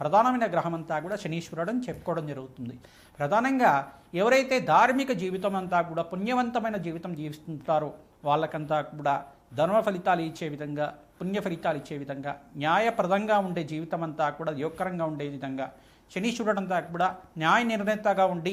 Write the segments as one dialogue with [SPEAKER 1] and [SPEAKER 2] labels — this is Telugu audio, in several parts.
[SPEAKER 1] ప్రధానమైన గ్రహం అంతా కూడా శనీశ్వరుడు అని చెప్పుకోవడం జరుగుతుంది. ప్రధానంగా ఎవరైతే ధార్మిక జీవితం అంతా కూడా పుణ్యవంతమైన జీవితం జీవిస్తుంటారో వాళ్ళకంతా కూడా ధర్మ ఫలితాలు ఇచ్చే విధంగా పుణ్య ఫలితాలు ఇచ్చే విధంగా న్యాయప్రదంగా ఉండే జీవితం అంతా కూడా యోగకరంగా ఉండే విధంగా శనీశ్వరుడు అంతా కూడా న్యాయ నిర్ణేతగా ఉండి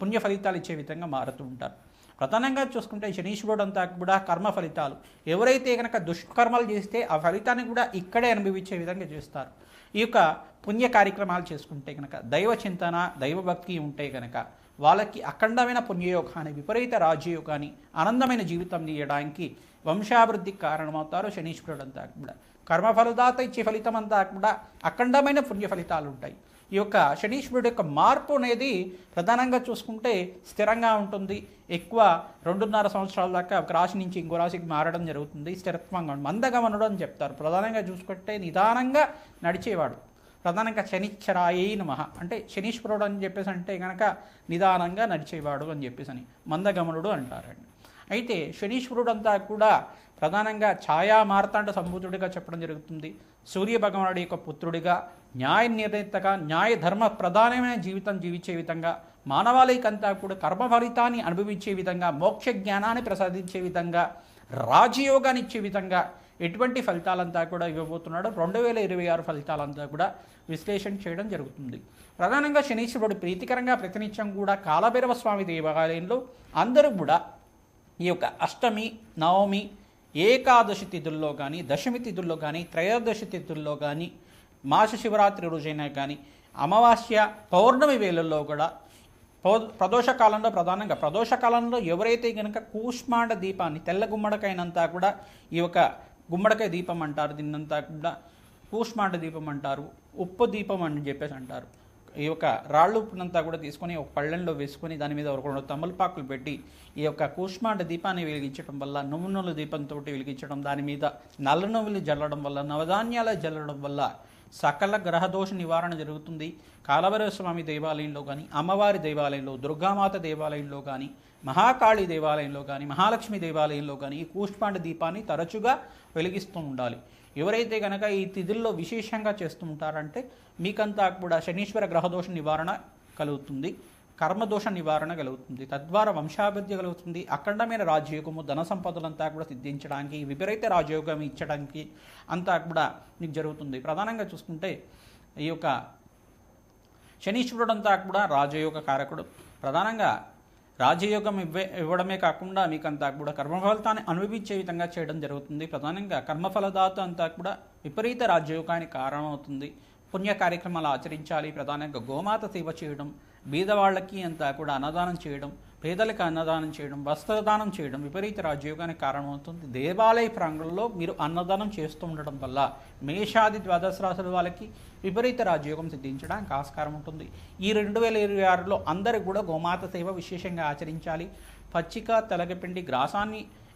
[SPEAKER 1] పుణ్య ఫలితాలు ఇచ్చే విధంగా మారుతూ ఉంటారు. ప్రధానంగా చూసుకుంటే శనీశ్వరుడు అంతా కూడా కర్మ ఫలితాలు. ఎవరైతే కనుక దుష్కర్మలు చేస్తే ఆ ఫలితాన్ని కూడా ఇక్కడే అనుభవించే విధంగా చేస్తారు. ఈ యొక్క పుణ్య కార్యక్రమాలు చేసుకుంటే కనుక దైవ చింతన దైవభక్తి ఉంటే కనుక వాళ్ళకి అఖండమైన పుణ్యయోగాన్ని విపరీత రాజయోగాన్ని ఆనందమైన జీవితం తీయడానికి వంశాభివృద్ధికి కారణమవుతారు శనీశ్వరుడు అంతా కూడా. కర్మఫలదాత ఇచ్చే ఫలితం అంతా కూడా అఖండమైన పుణ్య ఫలితాలు ఉంటాయి. ఈ యొక్క శనీశ్వరుడు యొక్క మార్పు అనేది ప్రధానంగా చూసుకుంటే స్థిరంగా ఉంటుంది. ఎక్కువ రెండున్నర సంవత్సరాల దాకా ఒక రాశి నుంచి ఇంకో రాశికి మారడం జరుగుతుంది. స్థిరత్వంగా మందగమనుడు అని చెప్తారు. ప్రధానంగా చూసుకుంటే నిదానంగా నడిచేవాడు. ప్రధానంగా శనిచ్చరాయి నమః. అంటే శనీశ్వరుడు అని చెప్పేసి అంటే కనుక నిదానంగా నడిచేవాడు అని చెప్పేసి అని మందగమనుడు అంటారండి. అయితే శనీశ్వరుడు అంతా కూడా ప్రధానంగా ఛాయా మార్తాండ సంభూతుడిగా చెప్పడం జరుగుతుంది. సూర్య భగవానుడి యొక్క పుత్రుడిగా న్యాయ నిర్ణేతగా న్యాయ ధర్మ ప్రధానమైన జీవితం జీవించే విధంగా మానవాళికంతా కూడా కర్మ ఫలితాన్ని అనుభవించే విధంగా మోక్ష జ్ఞానాన్ని ప్రసాదించే విధంగా రాజయోగాన్ని ఇచ్చే విధంగా ఎటువంటి ఫలితాలంతా కూడా ఇవ్వబోతున్నాడు రెండు వేల ఇరవై ఆరు ఫలితాలంతా కూడా విశ్లేషణ చేయడం జరుగుతుంది. ప్రధానంగా శనీశ్వరుడు ప్రీతికరంగా ప్రతినిత్యం కూడా కాలభైరవ స్వామి దేవాలయంలో అందరూ కూడా ఈ యొక్క అష్టమి నవమి ఏకాదశి తిథుల్లో కానీ దశమి తిథుల్లో కానీ త్రయోదశి తిథుల్లో కానీ మాస శివరాత్రి రోజైనా కానీ అమావాస్య పౌర్ణమి వేళల్లో కూడా పౌ- ప్రదోష కాలంలో ప్రధానంగా ప్రదోష కాలంలో ఎవరైతే కనుక కూష్మాండ దీపాన్ని తెల్ల గుమ్మడికైనంతా కూడా ఈ యొక్క గుమ్మడికాయ దీపం అంటారు దీన్నంతా కూడా కూష్మాండ దీపం అంటారు ఉప్పు దీపం అని చెప్పేసి అంటారు. ఈ యొక్క రాళ్ళు ఉప్పునంతా కూడా తీసుకొని ఒక పళ్ళెంలో వేసుకొని దాని మీద ఒక రెండు తమలపాకులు పెట్టి ఈ యొక్క కూష్మాండ దీపాన్ని వెలిగించడం వల్ల నువ్వు నూనె దీపంతో వెలిగించడం దాని మీద నల్ల నువ్వులు జల్లడం వల్ల నవధాన్యాలు జల్లడం వల్ల సకల గ్రహదోష నివారణ జరుగుతుంది. కాలభైరవ స్వామి దేవాలయంలో కానీ అమ్మవారి దేవాలయంలో దుర్గామాత దేవాలయంలో కానీ మహాకాళి దేవాలయంలో కానీ మహాలక్ష్మి దేవాలయంలో కానీ ఈ కూష్పాండ దీపాన్ని తరచుగా వెలిగిస్తూ ఉండాలి. ఎవరైతే కనుక ఈ తిథుల్లో విశేషంగా చేస్తూ ఉంటారంటే మీకంతా కూడా శనీశ్వర గ్రహదోష నివారణ కలుగుతుంది. కర్మదోష నివారణ కలుగుతుంది. తద్వారా వంశాభివృద్ధి కలుగుతుంది. అఖండమైన రాజయోగము ధన సంపదలంతా కూడా సిద్ధించడానికి విపరీత రాజయోగం ఇచ్చడానికి అంతా కూడా మీకు జరుగుతుంది. ప్రధానంగా చూసుకుంటే ఈ యొక్క శనీశ్వరుడు అంతా కూడా రాజయోగ కారకుడు. ప్రధానంగా రాజయోగం ఇవ్వే ఇవ్వడమే కాకుండా మీకంతా కూడా కర్మఫలితాన్ని అనుభవించే విధంగా చేయడం జరుగుతుంది. ప్రధానంగా కర్మఫలదాత అంతా కూడా విపరీత రాజయోగానికి కారణమవుతుంది. పుణ్య కార్యక్రమాలు ఆచరించాలి. ప్రధానంగా గోమాత సేవ చేయడం బీదవాళ్ళకి అంతా కూడా అన్నదానం చేయడం పేదలకు అన్నదానం చేయడం వస్త్రదానం చేయడం విపరీత రాజయోగానికి కారణమవుతుంది. దేవాలయ ప్రాంగణంలో మీరు అన్నదానం చేస్తూ ఉండడం వల్ల మేషాది ద్వాదశ రాశుల వాళ్ళకి విపరీత రాజయోగం సిద్ధించడానికి ఆస్కారం ఉంటుంది. ఈ రెండు వేల ఇరవై ఆరులో అందరూ కూడా గోమాత సేవ విశేషంగా ఆచరించాలి. పచ్చిక తెలగపిండి గ్రాసాన్ని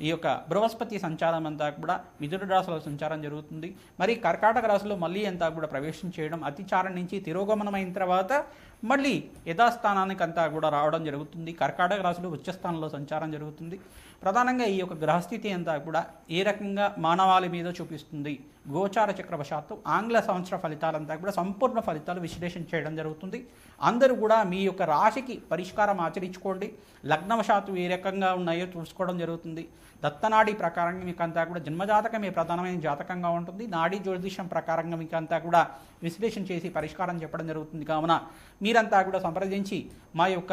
[SPEAKER 1] ఈ యొక్క బృహస్పతి సంచారం అంతా కూడా మిథున రాశిలో సంచారం జరుగుతుంది. మరి కర్కాటక రాశిలో మళ్ళీ అంతా కూడా ప్రవేశం చేయడం అతిచారం నుంచి తిరోగమనమైన తర్వాత మళ్ళీ యథాస్థానానికి అంతా కూడా రావడం జరుగుతుంది. కర్కాటక రాశిలో ఉచ్చస్థానంలో సంచారం జరుగుతుంది. ప్రధానంగా ఈ యొక్క గ్రహస్థితి అంతా కూడా ఏ రకంగా మానవాళి మీద చూపిస్తుంది? గోచార చక్రవశాత్తు ఆంగ్ల సంవత్సర ఫలితాలంతా కూడా సంపూర్ణ ఫలితాలు విశ్లేషణ చేయడం జరుగుతుంది. అందరూ కూడా మీ యొక్క రాశికి పరిష్కారం ఆచరించుకోండి. లగ్నవశాత్తు ఏ రకంగా ఉన్నాయో చూసుకోవడం జరుగుతుంది. దత్తనాడి ప్రకారంగా మీకు అంతా కూడా జన్మజాతకమే ప్రధానమైన జాతకంగా ఉంటుంది. నాడీ జ్యోతిషం ప్రకారంగా మీకు అంతా కూడా విశ్లేషణ చేసి పరిష్కారం చెప్పడం జరుగుతుంది. కావున మీరంతా కూడా సంప్రదించి మా యొక్క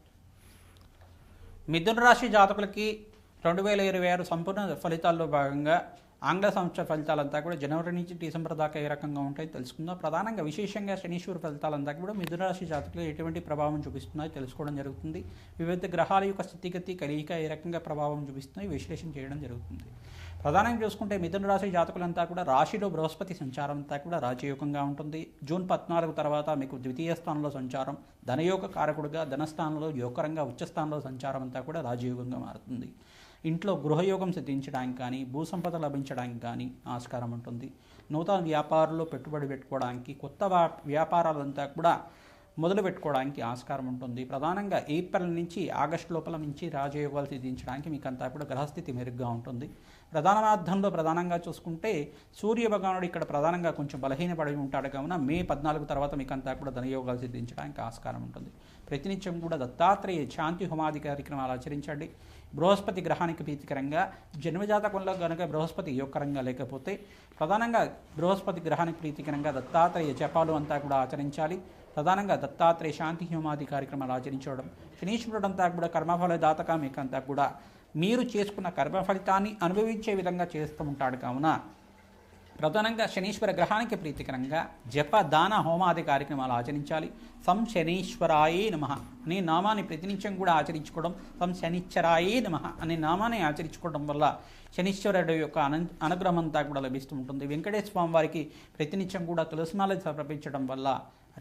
[SPEAKER 1] మిథున రాశి జాతకులకి రెండు వేల ఇరవై ఆరు సంపూర్ణ ఫలితాల్లో భాగంగా ఆంగ్ల సంవత్సర ఫలితాలంతా కూడా జనవరి నుంచి డిసెంబర్ దాకా ఏ రకంగా ఉంటాయో తెలుసుకుందాం. ప్రధానంగా విశేషంగా శనీశ్వర ఫలితాలంతా కూడా మిథున రాశి జాతకులు ఎటువంటి ప్రభావం చూపిస్తున్నాయో తెలుసుకోవడం జరుగుతుంది. వివిధ గ్రహాల యొక్క స్థితిగతి కలియిక ఏ రకంగా ప్రభావం చూపిస్తున్నాయో విశ్లేషణ చేయడం జరుగుతుంది. ప్రధానంగా చూసుకుంటే మిథున రాశి జాతకులంతా కూడా రాశిలో బృహస్పతి సంచారం అంతా కూడా రాజయోగంగా ఉంటుంది. జూన్ పద్నాలుగు తర్వాత మీకు ద్వితీయ స్థానంలో సంచారం ధనయోగ కారకుడుగా ధనస్థానంలో యోగకరంగా ఉచ్చస్థానంలో సంచారం అంతా కూడా రాజయోగంగా మారుతుంది. ఇంట్లో గృహయోగం సిద్ధించడానికి కానీ భూసంపద లభించడానికి కానీ ఆస్కారం ఉంటుంది. నూతన వ్యాపారంలో పెట్టుబడి పెట్టుకోవడానికి కొత్త వ్యాపారాలంతా కూడా మొదలు పెట్టుకోవడానికి ఆస్కారం ఉంటుంది. ప్రధానంగా ఏప్రిల్ నుంచి ఆగస్టు లోపల నుంచి రాజయోగాలు సిద్ధించడానికి మీకు అంతా కూడా గ్రహస్థితి మెరుగ్గా ఉంటుంది. ప్రధానార్థంలో ప్రధానంగా చూసుకుంటే సూర్య భగవానుడు ఇక్కడ ప్రధానంగా కొంచెం బలహీనపడి ఉంటాడు. కావున మే పద్నాలుగు తర్వాత మీకు అంతా కూడా ధనయోగాలు సిద్ధించడానికి ఆస్కారం ఉంటుంది. ప్రతినిత్యం కూడా దత్తాత్రేయ శాంతి హోమాది కార్యక్రమాలు ఆచరించండి. బృహస్పతి గ్రహానికి ప్రీతికరంగా జన్మజాతకంలో కనుక బృహస్పతి యోగకరంగా లేకపోతే ప్రధానంగా బృహస్పతి గ్రహానికి ప్రీతికరంగా దత్తాత్రేయ జపాలు అంతా కూడా ఆచరించాలి. ప్రధానంగా దత్తాత్రేయ శాంతి హోమాది కార్యక్రమాలు ఆచరించడం శనీశ్వరుడు అంతా కూడా కర్మఫల దాతక మీకంతా కూడా మీరు చేసుకున్న కర్మ ఫలితాన్ని అనుభవించే విధంగా చేస్తూ ఉంటాడు కావున ప్రధానంగా శనీశ్వర గ్రహానికి ప్రీతికరంగా జప దాన హోమాది కార్యక్రమాలు ఆచరించాలి. సం శనీశ్వరాయే నమ అనే నామాన్ని ప్రతినిత్యం కూడా ఆచరించుకోవడం సం శనిశ్వరాయే నమ అనే నామాన్ని ఆచరించుకోవడం వల్ల శనీశ్వరుడు యొక్క అన అనుగ్రహం అంతా కూడా లభిస్తూ ఉంటుంది. వెంకటేశ్వర స్వామి వారికి ప్రతినిత్యం కూడా తులసిమాల సమర్పించడం వల్ల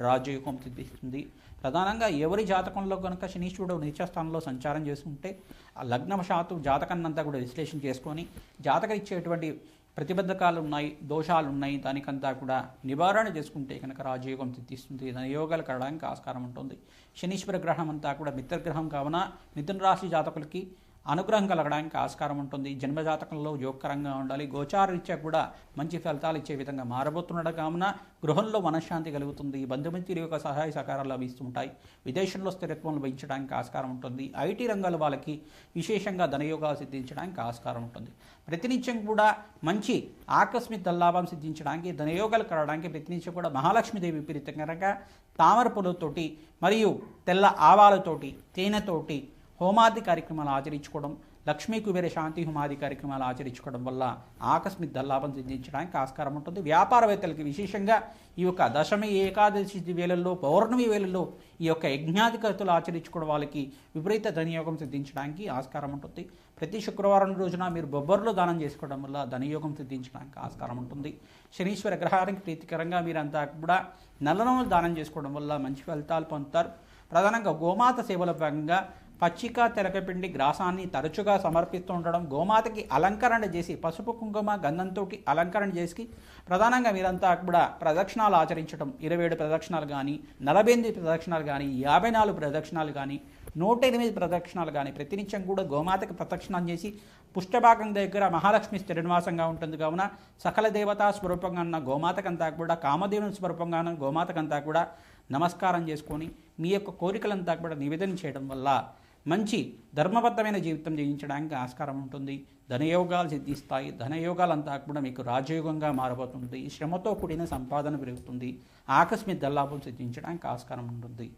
[SPEAKER 1] రాజయోగం సిద్ధిస్తుంది ప్రధానంగా ఎవరి జాతకంలో కనుక శనీశ్వరుడు నిత్యస్థానంలో సంచారం చేస్తుంటే ఆ లగ్నవశాత్తు జాతకాన్నంతా కూడా విశ్లేషణ చేసుకొని జాతకం ఇచ్చేటువంటి ప్రతిబంధకాలు ఉన్నాయి దోషాలు ఉన్నాయి దానికంతా కూడా నివారణ చేసుకుంటే కనుక రాజయోగం సిద్ధిస్తుంది. యోగాలు కలడానికి ఆస్కారం ఉంటుంది. శనీశ్వర గ్రహం అంతా కూడా మిత్రగ్రహం కావున మిథున రాశి జాతకులకి అనుగ్రహం కలగడానికి ఆస్కారం ఉంటుంది. జన్మజాతకంలో యోగకరంగా ఉండాలి. గోచారరీత్యా కూడా మంచి ఫలితాలు ఇచ్చే విధంగా మారబోతున్నాడు. కావున గృహంలో మనశ్శాంతి కలుగుతుంది. బంధుమిత్రుల యొక్క సహాయ సహకారాలు లభిస్తుంటాయి. విదేశంలో స్థిరత్వం లభించడానికి ఆస్కారం ఉంటుంది. ఐటీ రంగాల వాళ్ళకి విశేషంగా ధనయోగాలు సిద్ధించడానికి ఆస్కారం ఉంటుంది. ప్రతినిత్యం కూడా మంచి ఆకస్మిక దల్లాభం సిద్ధించడానికి ధనయోగాలు కలగడానికి ప్రతినిత్యం కూడా మహాలక్ష్మీదేవి విపరీతంగా తామర పూలతోటి మరియు తెల్ల ఆవాలతోటి తేనెతోటి హోమాది కార్యక్రమాలు ఆచరించుకోవడం లక్ష్మీ కుబేర శాంతి హోమాది కార్యక్రమాలు ఆచరించుకోవడం వల్ల ఆకస్మిక దల్లాభం సిద్ధించడానికి ఆస్కారం ఉంటుంది. వ్యాపారవేత్తలకి విశేషంగా ఈ యొక్క దశమి ఏకాదశి వేళల్లో పౌర్ణమి వేళల్లో ఈ యొక్క యజ్ఞాధికతులు ఆచరించుకోవడం వాళ్ళకి విపరీత ధనయోగం సిద్ధించడానికి ఆస్కారం ఉంటుంది. ప్రతి శుక్రవారం రోజున మీరు బొబ్బర్లు దానం చేసుకోవడం వల్ల ధనయోగం సిద్ధించడానికి ఆస్కారం ఉంటుంది. శనీశ్వర గ్రహానికి ప్రీతికరంగా మీరంతా కూడా నల్లనములు దానం చేసుకోవడం వల్ల మంచి ఫలితాలు పొందుతారు. ప్రధానంగా గోమాత సేవల భాగంగా పచ్చిక తెలకపిండి గ్రాసాన్ని తరచుగా సమర్పిస్తూ ఉండడం గోమాతకి అలంకరణ చేసి పసుపు కుంకుమ గంధంతో అలంకరణ చేసి ప్రధానంగా మీరంతా కూడా ప్రదక్షిణాలు ఆచరించడం ఇరవై ఏడు ప్రదక్షిణాలు కానీ నలభై ఎనిమిది ప్రదక్షిణాలు కానీ యాభై నాలుగు ప్రదక్షిణాలు కానీ నూట ఎనిమిది ప్రదక్షిణాలు కానీ ప్రతినిత్యం కూడా గోమాతకి ప్రదక్షిణం చేసి పుష్టభాగం దగ్గర మహాలక్ష్మి స్థిరనివాసంగా ఉంటుంది కావున సకల దేవతా స్వరూపంగా ఉన్న గోమాతకంతా కూడా కామదేవుని స్వరూపంగా ఉన్న గోమాతకంతా కూడా నమస్కారం చేసుకొని మీ యొక్క కోరికలంతా కూడా నివేదన చేయడం వల్ల మంచి ధర్మబద్ధమైన జీవితం జీవించడానికి ఆస్కారం ఉంటుంది. ధనయోగాలు సిద్ధిస్తాయి. ధనయోగాలంతా కూడా మీకు రాజయోగంగా మారబోతుంది. శ్రమతో కూడిన సంపాదన పెరుగుతుంది. ఆకస్మిక దల్లాభం సిద్ధించడానికి ఆస్కారం ఉంటుంది.